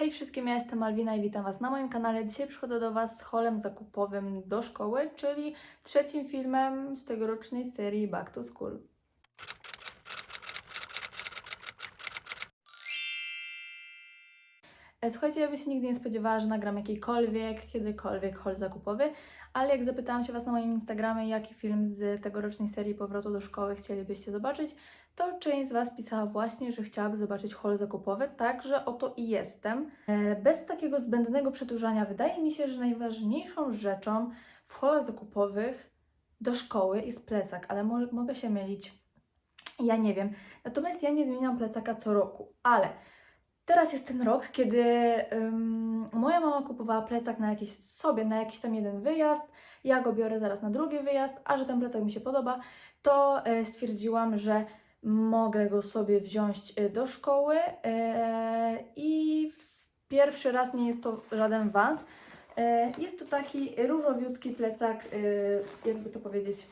Hej wszystkim, ja jestem Malwina i witam Was na moim kanale. Dzisiaj przychodzę do Was z holem zakupowym do szkoły, czyli trzecim filmem z tegorocznej serii Back to School. E, Słuchajcie, ja bym się nigdy nie spodziewała, że nagram jakikolwiek, kiedykolwiek haul zakupowy, ale jak zapytałam się Was na moim Instagramie, jaki film z tegorocznej serii powrotu do szkoły chcielibyście zobaczyć, to część z Was pisała właśnie, że chciałaby zobaczyć haul zakupowy, także oto i jestem. E, Bez takiego zbędnego przedłużania, wydaje mi się, że najważniejszą rzeczą w haulach zakupowych do szkoły jest plecak, ale mo- mogę się mylić. Ja nie wiem. Natomiast ja nie zmieniam plecaka co roku, ale teraz jest ten rok, kiedy moja mama kupowała plecak na jakiś sobie, na jakiś tam jeden wyjazd. Ja go biorę zaraz na drugi wyjazd, a że ten plecak mi się podoba, to e, stwierdziłam, że mogę go sobie wziąć e, do szkoły e, i pierwszy raz nie jest to żaden wans. E, Jest to taki różowiutki plecak, jakby to powiedzieć,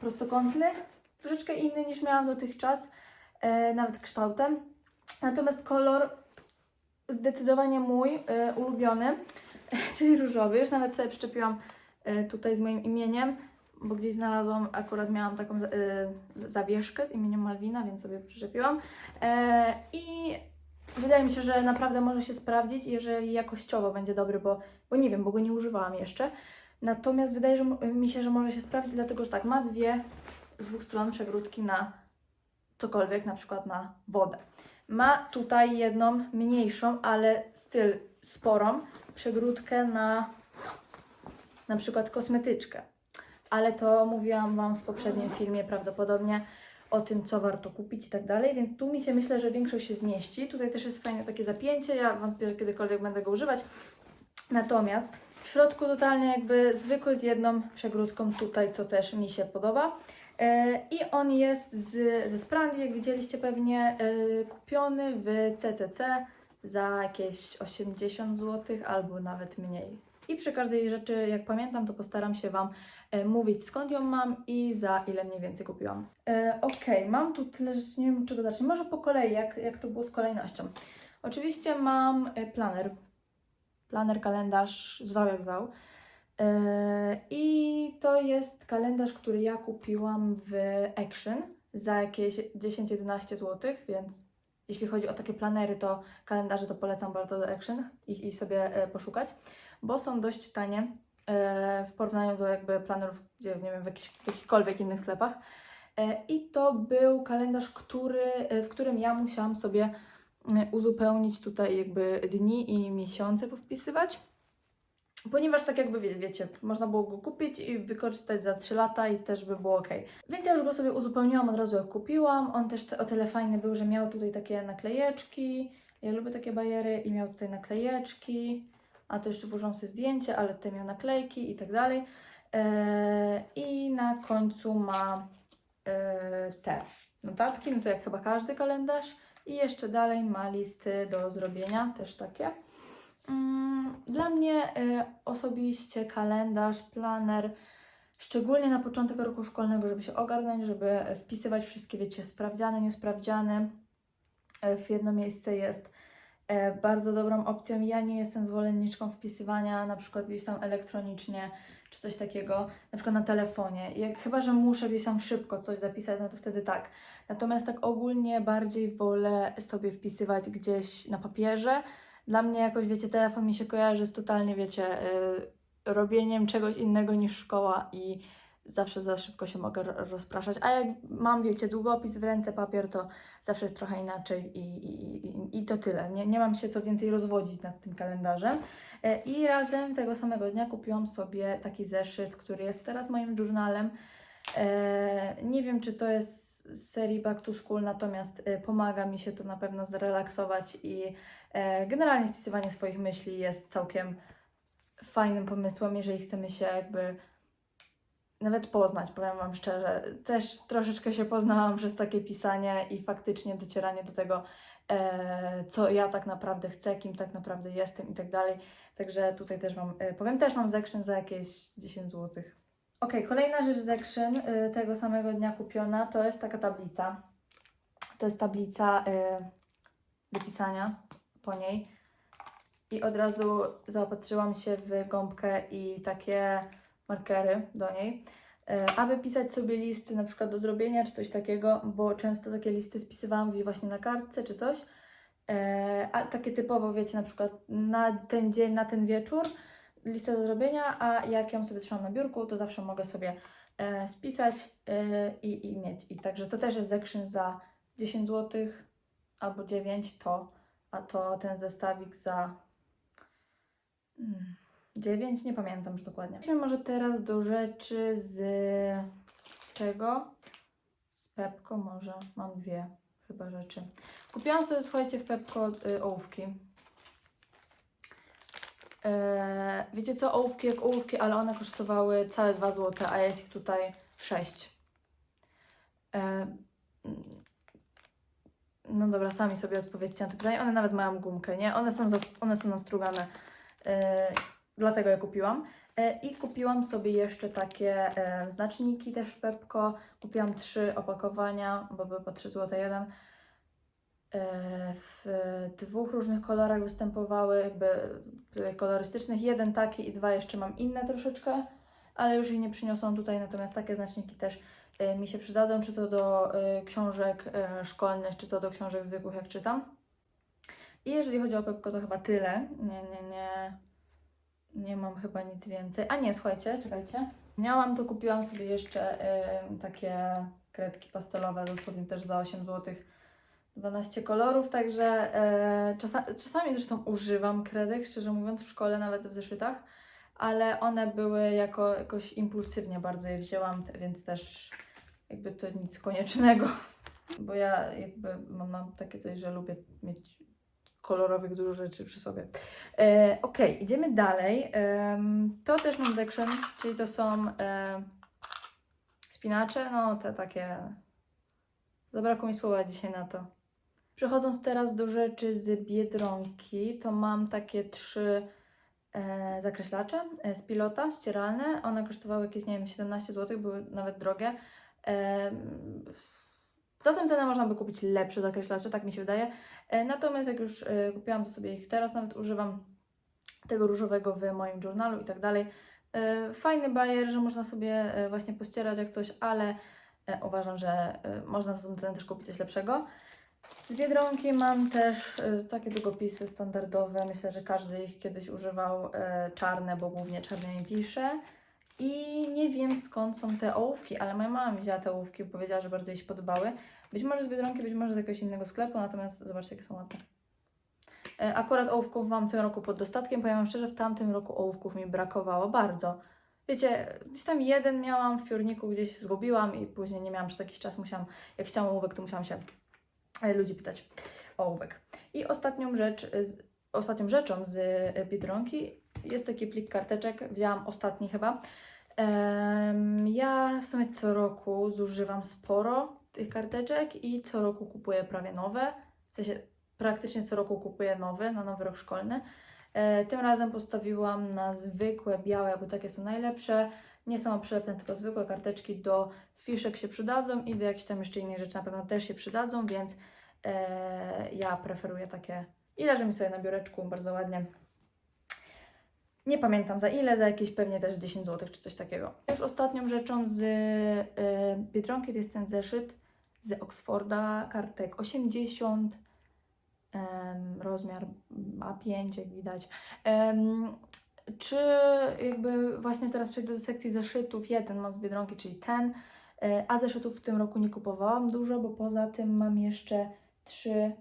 prostokątny, troszeczkę inny niż miałam dotychczas, nawet kształtem. Natomiast kolor zdecydowanie mój ulubiony, czyli różowy. Już nawet sobie przyczepiłam tutaj z moim imieniem, bo gdzieś znalazłam, akurat miałam taką e, zawieszkę z imieniem Malwina, więc sobie przyczepiłam. E, I wydaje mi się, że naprawdę może się sprawdzić, jeżeli jakościowo będzie dobry, bo, bo nie wiem, bo go nie używałam jeszcze. Natomiast wydaje że, mi się, że może się sprawdzić, dlatego że tak, ma dwie z dwóch stron przegródki na cokolwiek, na przykład na wodę. Ma tutaj jedną mniejszą, ale styl sporą przegródkę na na przykład kosmetyczkę. Ale to mówiłam Wam w poprzednim filmie prawdopodobnie o tym, co warto kupić i tak dalej, więc tu mi się myślę, że większość się zmieści. Tutaj też jest fajne takie zapięcie, ja wątpię, że kiedykolwiek będę go używać. Natomiast w środku totalnie jakby zwykły z jedną przegródką tutaj, co też mi się podoba. E, I on jest z, ze Sprandi, jak widzieliście pewnie, e, kupiony w CCC za jakieś 80 zł albo nawet mniej. I przy każdej rzeczy, jak pamiętam, to postaram się Wam e, mówić skąd ją mam i za ile mniej więcej kupiłam. E, Okej, mam tu tyle, że nie wiem czego zacząć. Może po kolei, jak, jak to było z kolejnością. Oczywiście mam e, planer. Planer, kalendarz, zwał jak zwał. E, I to jest kalendarz, który ja kupiłam w Action za jakieś 10-11 zł, więc jeśli chodzi o takie planery, to kalendarze to polecam bardzo do Action i, i sobie poszukać, bo są dość tanie e, w porównaniu do jakby planerów, gdzie nie wiem, w, jakichś, w jakichkolwiek innych sklepach. E, I to był kalendarz, który, e, w którym ja musiałam sobie uzupełnić tutaj jakby dni i miesiące powpisywać. Ponieważ tak jakby wie, wiecie, można było go kupić i wykorzystać za 3 lata i też by było ok. Więc ja już go sobie uzupełniłam od razu jak kupiłam. On też te, o tyle fajny był, że miał tutaj takie naklejeczki. Ja lubię takie bajery i miał tutaj naklejeczki. A to jeszcze włożą sobie zdjęcie, ale tutaj miał naklejki i tak dalej. Eee, I na końcu ma eee, te notatki, no to jak chyba każdy kalendarz. I jeszcze dalej ma listy do zrobienia, też takie. Mm, Dla mnie y, osobiście kalendarz, planer, szczególnie na początek roku szkolnego, żeby się ogarnąć, żeby wpisywać wszystkie, wiecie, sprawdziane, niesprawdziane w jedno miejsce jest bardzo dobrą opcją. Ja nie jestem zwolenniczką wpisywania na przykład gdzieś tam elektronicznie czy coś takiego, na przykład na telefonie. Jak, chyba, że muszę gdzieś tam szybko coś zapisać, no to wtedy tak. Natomiast tak ogólnie bardziej wolę sobie wpisywać gdzieś na papierze, dla mnie jakoś, wiecie, telefon mi się kojarzy z totalnie, wiecie, y, robieniem czegoś innego niż szkoła i zawsze za szybko się mogę ro- rozpraszać. A jak mam, wiecie, długopis w ręce, papier, to zawsze jest trochę inaczej i, i, i, to tyle. Nie, nie mam się co więcej rozwodzić nad tym kalendarzem. E, I razem tego samego dnia kupiłam sobie taki zeszyt, który jest teraz moim journalem. E, Nie wiem, czy to jest z serii Back to School, natomiast e, pomaga mi się to na pewno zrelaksować i Generalnie spisywanie swoich myśli jest całkiem fajnym pomysłem, jeżeli chcemy się jakby nawet poznać, powiem Wam szczerze. Też troszeczkę się poznałam przez takie pisanie i faktycznie docieranie do tego, e, co ja tak naprawdę chcę, kim tak naprawdę jestem i tak dalej. Także tutaj też Wam e, powiem, też mam z Action za jakieś 10 zł. Ok, kolejna rzecz z Action e, tego samego dnia kupiona to jest taka tablica. To jest tablica do pisania po niej. i od razu zaopatrzyłam się w gąbkę i takie markery do niej, e, aby pisać sobie listy na przykład do zrobienia czy coś takiego, bo często takie listy spisywałam gdzieś właśnie na kartce czy coś, e, a takie typowo, wiecie, na przykład na ten dzień, na ten wieczór listę do zrobienia, a jak ją sobie trzymam na biurku, to zawsze mogę sobie e, spisać i, i mieć. I także to też jest section za 10 zł albo 9 to, a to ten zestawik za mm, 9, nie pamiętam już dokładnie. Przejdźmy może teraz do rzeczy z, z tego, z Pepko może, mam dwie chyba rzeczy. Kupiłam sobie, słuchajcie, w Pepko y, ołówki. E, wiecie co, ołówki jak ołówki, ale one kosztowały całe 2 zł, a jest ich tutaj 6. E, mm, no dobra, sami sobie odpowiedzcie na to pytanie. One nawet mają gumkę, nie? One są, one są nastrugane, e, dlatego je kupiłam. E, I kupiłam sobie jeszcze takie e, znaczniki też w Pepko. Kupiłam trzy opakowania, bo były po 3 zł jeden. E, w dwóch różnych kolorach występowały, jakby kolorystycznych. Jeden taki i dwa jeszcze mam inne troszeczkę, ale już ich nie przyniosłam tutaj, natomiast takie znaczniki też mi się przydadzą, czy to do książek szkolnych, czy to do książek zwykłych, jak czytam. I jeżeli chodzi o Pepko, to chyba tyle. Nie, nie, nie. Nie mam chyba nic więcej. A nie, słuchajcie, czekajcie. Miałam, to kupiłam sobie jeszcze e, takie kredki pastelowe, dosłownie też za 8 zł. 12 kolorów, także e, czasa, czasami zresztą używam kredek, szczerze mówiąc, w szkole, nawet w zeszytach, ale one były jako, jakoś impulsywnie bardzo je wzięłam, więc też jakby to nic koniecznego, bo ja jakby mam, mam takie coś, że lubię mieć kolorowych dużo rzeczy przy sobie. E, Okej, idziemy dalej. Em, to też mam section, czyli to są e, spinacze, no te takie... Zabrakło mi słowa dzisiaj na to. Przechodząc teraz do rzeczy z Biedronki, to mam takie trzy e, zakreślacze e, z pilota, ścieralne. One kosztowały jakieś, nie wiem, 17 zł, były nawet drogie. E, za tą cenę można by kupić lepsze zakreślacze, tak mi się wydaje. E, natomiast jak już e, kupiłam, to sobie ich teraz nawet używam tego różowego w moim journalu i tak dalej. E, fajny bajer, że można sobie właśnie pościerać jak coś, ale uważam, że można za tą cenę też kupić coś lepszego. Z Biedronki mam też takie długopisy standardowe. Myślę, że każdy ich kiedyś używał czarne, bo głównie czarnymi pisze. I nie wiem skąd są te ołówki, ale moja mama wzięła te ołówki, powiedziała, że bardzo jej się podobały. Być może z Biedronki, być może z jakiegoś innego sklepu, natomiast zobaczcie, jakie są ładne. E, Akurat ołówków mam w tym roku pod dostatkiem. Powiem szczerze, w tamtym roku ołówków mi brakowało bardzo. Wiecie, gdzieś tam jeden miałam w piórniku, gdzieś zgubiłam i później nie miałam przez jakiś czas, musiałam, jak chciałam ołówek, to musiałam się e, ludzi pytać o ołówek. I ostatnią rzecz, ostatnią rzeczą z e, Biedronki jest taki plik karteczek, wzięłam ostatni chyba. Ja w sumie co roku zużywam sporo tych karteczek i co roku kupuję prawie nowe. W sensie praktycznie co roku kupuję nowy, na nowy rok szkolny. E, tym razem postawiłam na zwykłe, białe, bo takie są najlepsze. Nie samoprzylepne, tylko zwykłe karteczki do fiszek się przydadzą i do jakichś tam jeszcze innych rzeczy na pewno też się przydadzą, więc e, ja preferuję takie i leży mi sobie na biureczku bardzo ładnie. Nie pamiętam za ile, za jakieś pewnie też 10 zł czy coś takiego. Już ostatnią rzeczą z e, Biedronki to jest ten zeszyt z Oxforda, kartek 80, em, rozmiar A5, jak widać. Czy jakby właśnie teraz przejdę do sekcji zeszytów, jeden mam z Biedronki, czyli ten, e, a zeszytów w tym roku nie kupowałam dużo, bo poza tym mam jeszcze trzy,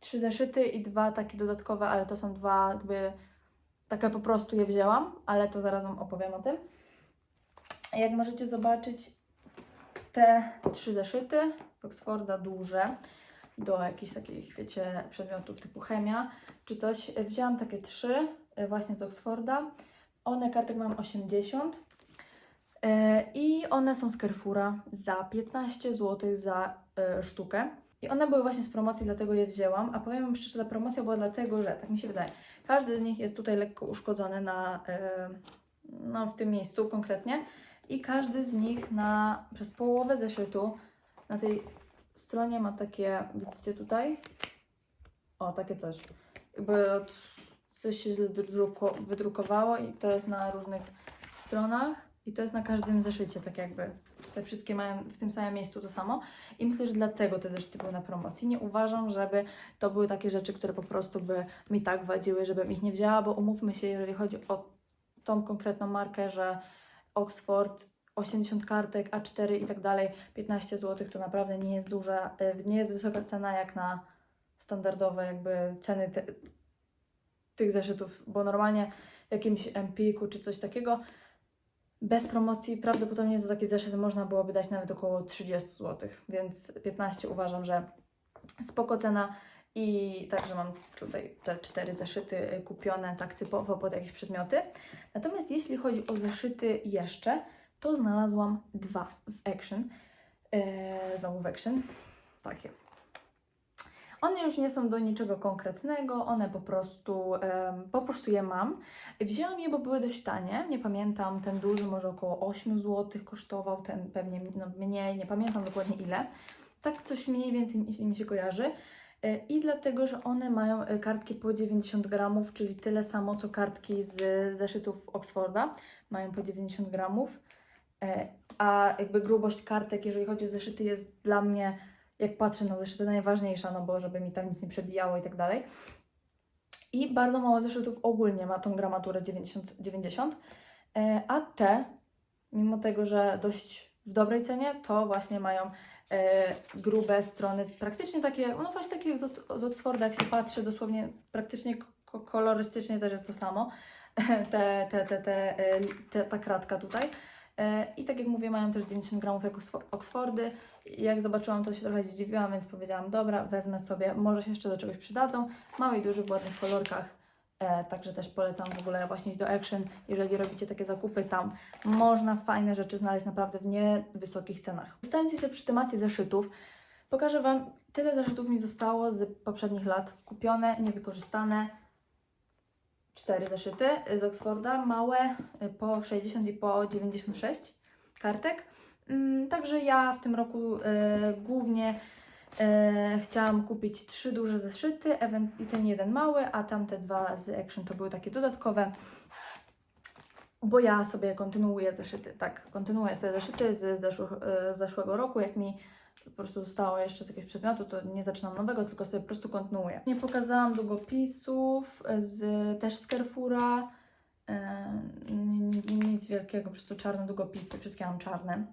trzy zeszyty i dwa takie dodatkowe, ale to są dwa jakby takie po prostu je wzięłam, ale to zaraz Wam opowiem o tym. Jak możecie zobaczyć, te trzy zeszyty Oxforda duże do jakichś takich, wiecie, przedmiotów typu chemia czy coś. Wzięłam takie trzy e, właśnie z Oxforda. One kartek mam 80 e, i one są z Carrefoura za 15 zł za e, sztukę. I one były właśnie z promocji, dlatego je wzięłam. A powiem Wam szczerze, ta promocja była dlatego, że, tak mi się wydaje, każdy z nich jest tutaj lekko uszkodzony na, e, no, w tym miejscu konkretnie. I każdy z nich na, przez połowę zeszytu na tej stronie ma takie, widzicie tutaj? O, takie coś. Jakby coś się źle druko- wydrukowało i to jest na różnych stronach i to jest na każdym zeszycie, tak jakby. Te wszystkie mają w tym samym miejscu to samo i myślę, że dlatego te zeszyty były na promocji. Nie uważam, żeby to były takie rzeczy, które po prostu by mi tak wadziły, żebym ich nie wzięła, bo umówmy się, jeżeli chodzi o tą konkretną markę, że Oxford 80 kartek, A4 i tak dalej, 15 zł to naprawdę nie jest duża, y, nie jest wysoka cena jak na standardowe jakby ceny te, tych zeszytów, bo normalnie w jakimś Empiku czy coś takiego bez promocji prawdopodobnie za taki zeszyt można byłoby dać nawet około 30 zł, więc 15 uważam, że spoko cena i także mam tutaj te cztery zeszyty y, kupione tak typowo pod jakieś przedmioty. Natomiast jeśli chodzi o zeszyty jeszcze, to znalazłam dwa w Action. Eee, znowu w Action. Takie. One już nie są do niczego konkretnego, one po prostu, po prostu je mam. Wzięłam je, bo były dość tanie, nie pamiętam, ten duży może około 8 zł kosztował, ten pewnie no, mniej, nie pamiętam dokładnie ile. Tak coś mniej więcej mi- mi się kojarzy. E, I dlatego, że one mają e, kartki po 90 gramów, czyli tyle samo co kartki z zeszytów Oxforda, mają po 90 gramów. E, A jakby grubość kartek, jeżeli chodzi o zeszyty, jest dla mnie, jak patrzę na zeszyty, najważniejsza, no bo żeby mi tam nic nie przebijało i tak dalej. I bardzo mało zeszytów ogólnie ma tą gramaturę 90, 90 e, a te, mimo tego, że dość w dobrej cenie, to właśnie mają e, grube strony, praktycznie takie, no właśnie takie z, Oxforda, jak się patrzy, dosłownie praktycznie ko- kolorystycznie też jest to samo, te, te, te, te, e, ta kratka tutaj. E, I tak jak mówię, mają też 90 gramów jak Oxfo- Oxfordy. Jak zobaczyłam, to się trochę zdziwiłam, więc powiedziałam, dobra, wezmę sobie, może się jeszcze do czegoś przydadzą. Mały i duży w ładnych kolorkach, e, także też polecam w ogóle właśnie iść do Action, jeżeli robicie takie zakupy tam. Można fajne rzeczy znaleźć naprawdę w niewysokich cenach. Zostając jeszcze przy temacie zeszytów, pokażę Wam, tyle zeszytów mi zostało z poprzednich lat, kupione, niewykorzystane. Cztery zeszyty z Oxforda, małe, y, po 60 i po 96 kartek. Mm, Także ja w tym roku e, głównie e, chciałam kupić trzy duże zeszyty, i ten jeden mały, a tamte dwa z Action to były takie dodatkowe. Bo ja sobie kontynuuję zeszyty, tak, kontynuuję sobie zeszyty z zeszłego roku, jak mi po prostu zostało jeszcze z jakiegoś przedmiotu, to nie zaczynam nowego, tylko sobie po prostu kontynuuję. Nie pokazałam długopisów z, też z Carrefoura, e, ni- nic wielkiego, po prostu czarne długopisy, wszystkie mam czarne.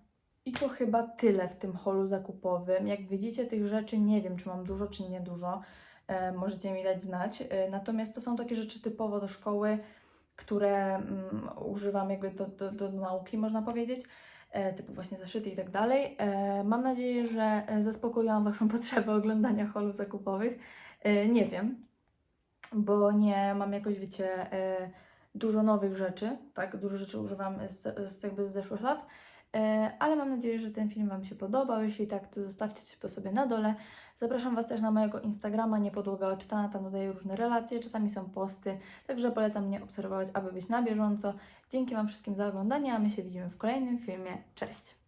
I to chyba tyle w tym holu zakupowym. Jak widzicie, tych rzeczy nie wiem, czy mam dużo, czy nie dużo. E, możecie mi dać znać. E, natomiast to są takie rzeczy typowo do szkoły, które mm, używam jakby do, do, do nauki, można powiedzieć. E, typu właśnie zaszyty i tak dalej. E, mam nadzieję, że e, zaspokoiłam Waszą potrzebę oglądania holów zakupowych. Nie wiem, bo nie mam jakoś, wiecie, dużo nowych rzeczy, tak? Dużo rzeczy używam z, z, jakby z zeszłych lat. E, ale mam nadzieję, że ten film Wam się podobał. Jeśli tak, to zostawcie coś po sobie na dole. Zapraszam Was też na mojego Instagrama, niepodłoga oczytana, tam dodaję różne relacje, czasami są posty, także polecam mnie obserwować, aby być na bieżąco. Dzięki Wam wszystkim za oglądanie, a my się widzimy w kolejnym filmie. Cześć!